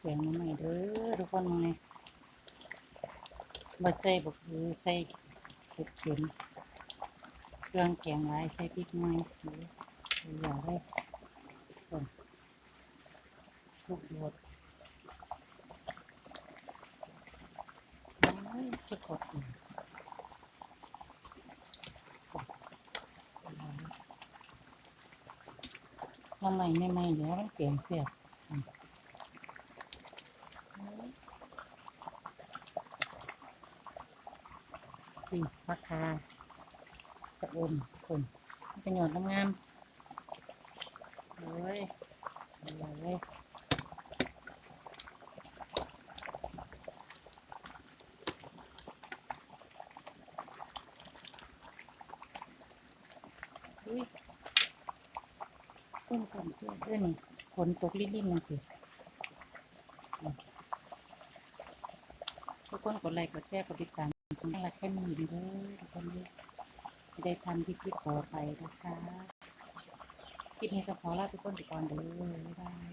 แกงมาใหม่เด้อทุกคนมาไงบ่ใส่บกคือใส่เผ็ดเข็มเครื่องแกงหลายใส่พริกหน่อยเด้อย่าได้คนลูกโดดโอ้ยจะกดอีกน้ำใหม่ไม่ใหม่เดี๋ยวมันแกงเสียบ สี่ราคาสะอมคนเป็นหยอดงามๆเลยเลยอุ้ยส้มกำเสื้อเพื่อนนี่ฝนตกลิ่นๆนั่นสิทุกคนกดไลค์กดแชร์กดติดตาม สำหรับแค่มีเด้อทุกคนเด้ได้ทำที่คลิปต่อไปนะคะคลิปนี้ก็ขอลาทุกคนไปก่อนเด้อบ๊ายบาย